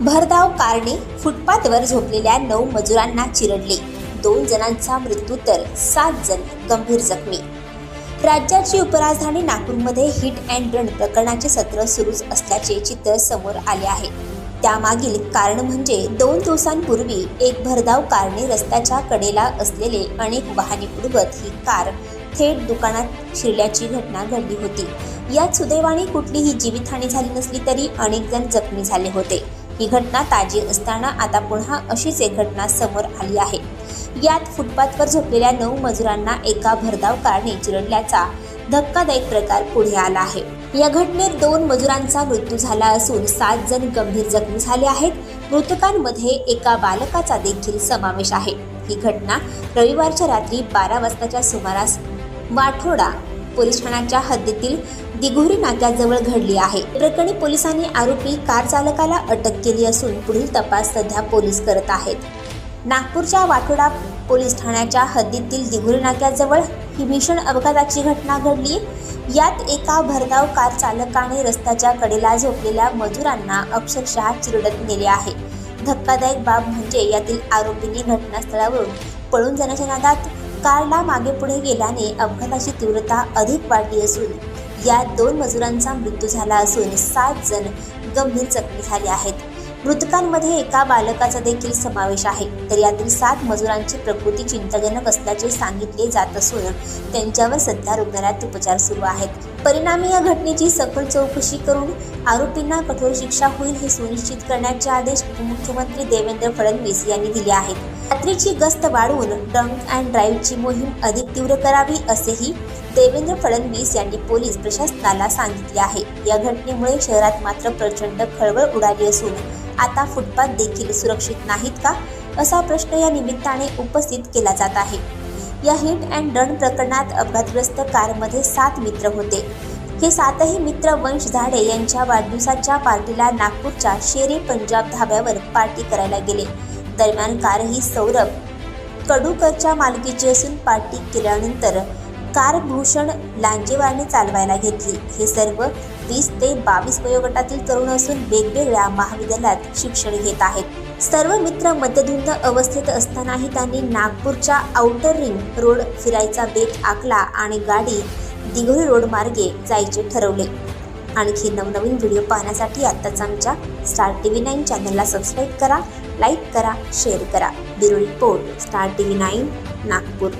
भरधाव कारने फुटपाथवर झोपलेल्या नऊ मजुरांना चिरडले. दोन जणांचा मृत्यू तर सात जण गंभीर जखमी. राज्याची उपराजधानी नागपूरमध्ये हिट अँड रन प्रकरणाचे सत्र सुरूच असल्याचे चित्र समोर आले आहे. त्यामागील कारण म्हणजे दोन दिवसांपूर्वी एक भरधाव कारने रस्त्याच्या कडेला असलेले अनेक वाहने उडवत ही कार थेट दुकानात शिरल्याची घटना घडली होती. यात सुदैवाने कुठलीही जीवितहानी झाली नसली तरी अनेक जण जखमी झाले होते. ही घटना ताजी असताना आता पुन्हा अशीच एक घटना समोर आली आहे. यात फुटपाथवर झोपलेल्या नऊ मजुरांना एका भरधाव कारने चिरडल्याचा धक्कादायक प्रकार पुढे आला आहे. या घटनेत दोन मजुरांचा मृत्यू झाला असून सात जण गंभीर जखमी झाले आहेत. मृतकांमध्ये एका बालकाचा देखील समावेश आहे. ही घटना रविवारच्या रात्री बारा वाजताच्या सुमारास वाठोडा पोलीस ठाण्याच्या हद्दीतील दिघोरी नाक्याजवळ घडली आहे. प्रकरणी पोलिसांनी आरोपी कार चालकाला अटक केली असून पुढील तपास सध्या पोलीस करत आहेत. नागपूरच्या वाठोडा पोलीस ठाण्याच्या हद्दीतील दिघोरी नाक्याजवळ ही भीषण अपघाताची घटना घडली. यात एका भरधाव कार चालकाने रस्त्याच्या कडेला झोपलेल्या मजुरांना अक्षरशः चिरडत नेले आहे. धक्कादायक बाब म्हणजे यातील आरोपींनी घटनास्थळावरून पळून जाण्याच्या नादात कारला मागे पुढे गेल्याने अपघाताची तीव्रता अधिक वाढली असून यात दोन मजुरांचा मृत्यू झाला असून सात जण गंभीर जखमी झाले आहेत. मृतकांमध्ये एका बालकाचा देखील समावेश आहे. तर यातील सात मजुरांची प्रकृती चिंताजनक असल्याचे सांगितले जात असून त्यांच्यावर सध्या रुग्णालयात उपचार सुरू आहेत. परिणामी या घटनेची सखोल चौकशी करून आरोपींना कठोर शिक्षा होईल हे सुनिश्चित करण्याचे आदेश उपमुख्यमंत्री देवेंद्र फडणवीस यांनी दिले आहेत. रात्रीची गस्त वाढवून ड्रंक अँड ड्राईव्हची मोहीम अधिक तीव्र करावी असेही देवेंद्र फडणवीस यांनी पोलीस प्रशासनाला सांगितले आहे. या घटनेमुळे शहरात मात्र प्रचंड खळबळ उडाली असून आता फुटपाथ देखील सुरक्षित नाहीत का? असा प्रश्न या निमित्ताने उपस्थित केला जात आहे. या हिट अँड डन प्रकरणात अपघातग्रस्त कारमध्ये सात मित्र होते. हे सातही मित्र वंश झाडे यांच्या वाढदिवसाच्या पार्टीला नागपूरच्या शेरे पंजाब धाब्यावर पार्टी करायला गेले. दरम्यान कार ही सौरभ कडूकरच्या मालकीची असून पार्टी केल्यानंतर कार भूषण लांजेवारने चालवायला घेतली. हे सर्व वीस ते बावीस वयोगटातील तरुण असून वेगवेगळ्या महाविद्यालयात शिक्षण घेत आहेत. सर्व मित्र मद्यधुंद अवस्थेत असतानाही त्यांनी नागपूरच्या आउटर रिंग रोड फिरायचा बेत आखला आणि गाडी दिघोरी रोड मार्गे जायचे ठरवले. आणखी नवनवीन व्हिडिओ पाहण्यासाठी आत्ताच आमच्या स्टार टी व्ही नाईन चॅनलला सबस्क्राईब करा लाईक करा शेअर करा. Bureau report star T V nine Nagpur.